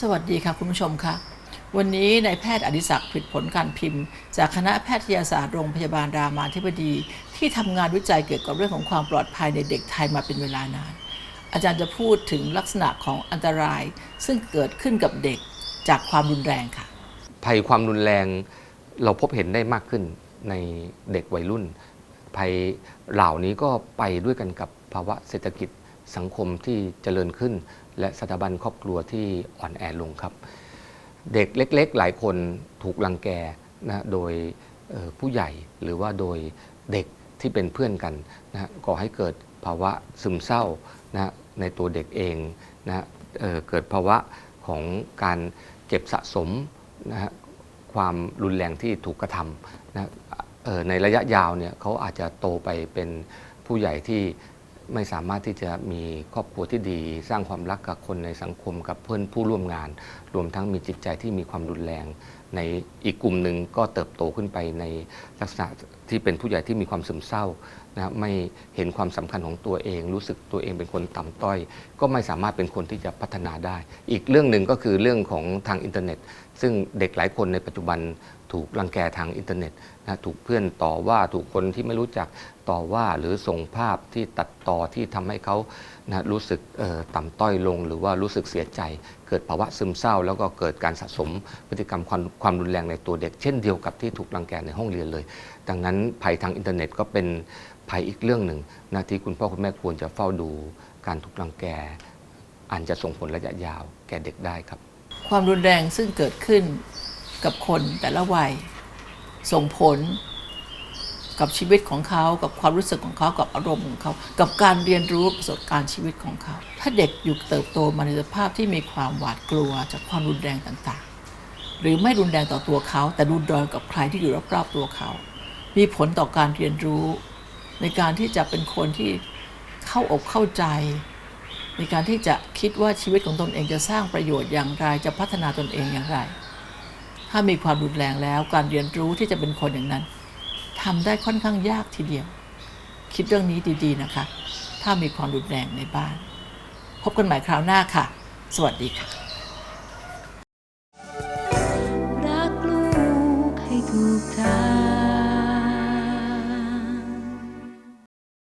สวัสดีค่ะคุณผู้ชมค่ะ วันนี้นายแพทย์อดิศักดิ์ผิดผลการพิมพ์ จากคณะแพทยาศาสตร์โรงพยาบาลรามาธิบดี ที่ทำงานวิจัยเกี่ยวกับเรื่องของความปลอดภัยในเด็กไทยมาเป็นเวลานาน อาจารย์จะพูดถึงลักษณะของอันตราย ซึ่งเกิดขึ้นกับเด็กจากความรุนแรงค่ะ ภัยความรุนแรงเราพบเห็นได้มากขึ้นในเด็กวัยรุ่น ภัยเหล่านี้ก็ไปด้วยกันกับภาวะเศรษฐกิจสังคมที่เจริญขึ้น และสถาบันครอบครัวที่อ่อนแอลงครับ เด็กเล็ก ๆ หลายคนถูกลังแกนะโดยผู้ใหญ่หรือว่าโดยเด็กที่เป็นเพื่อนกันนะก่อให้เกิดภาวะซึมเศร้านะในตัวเด็กเองนะเเกิดภาวะของการเก็บสะสมนะความรุนแรงที่ถูกกระทำนะ ในระยะยาวเนี่ยเขาอาจจะโตไปเป็นผู้ใหญ่ที่ไม่สามารถที่จะมีครอบครัวที่ดี สร้างความรักกับคนในสังคมกับเพื่อนผู้ร่วมงาน รวมทั้งมีจิตใจที่มีความรุนแรง ในอีกกลุ่มหนึ่งก็เติบโตขึ้นไปในลักษณะที่เป็นผู้ใหญ่ที่มีความซึมเศร้านะไม่เห็นความสำคัญของตัวเอง รู้สึกตัวเองเป็นคนต่ำต้อย ก็ไม่สามารถเป็นคนที่จะพัฒนาได้ อีกเรื่องหนึ่งก็คือเรื่องของทางอินเทอร์เน็ต ซึ่งเด็กหลายคนในปัจจุบันถูกรังแกทางอินเทอร์เน็ตนะถูกเพื่อนต่อว่าถูกคนที่ไม่รู้จักต่อว่าหรือส่งภาพที่ตัดต่อที่ทำให้เขานะรู้สึกเอ่อต่ำต้อยลง หรือว่ารู้สึกเสียใจเกิดภาวะซึมเศร้า แล้วก็เกิดการสะสมพฤติกรรมความความรุนแรงในตัวเด็ก เช่นเดียวกับที่ถูกรังแกในห้องเรียนเลย ดังนั้นภัยทางอินเทอร์เน็ตก็เป็นภัยอีกเรื่องหนึ่งนะที่คุณพ่อคุณแม่ควรจะเฝ้าดูการถูกรังแกอาจจะส่งผลระยะยาวแก่เด็กได้ครับ ความรุนแรงซึ่งเกิดขึ้นกับคนแต่ละวัยส่งผล กับชีวิตของเขา กับความรู้สึกของเขา กับอารมณ์ของเขา กับการเรียนรู้ประสบการณ์ชีวิตของเขา ถ้าเด็กอยู่เติบโตมาในสภาพที่มีความหวาดกลัวจากความรุนแรงต่างๆ หรือไม่รุนแรงต่อตัวเขา แต่รุนแรงกับใครที่อยู่รอบๆตัวเขา มีผลต่อการเรียนรู้ ในการที่จะเป็นคนที่เข้าอกเข้าใจ ในการที่จะคิดว่าชีวิตของตนเองจะสร้างประโยชน์อย่างไร จะพัฒนาตนเองอย่างไร ถ้ามีความรุนแรงแล้วการเรียนรู้ที่จะเป็นคนอย่างนั้น ทำได้ค่อนข้างยากทีเดียว คิดเรื่องนี้ดีๆนะคะ ถ้ามีความรุนแรงในบ้าน พบกันใหม่คราวหน้าค่ะ สวัสดีค่ะรักลูกให้ถูกทาง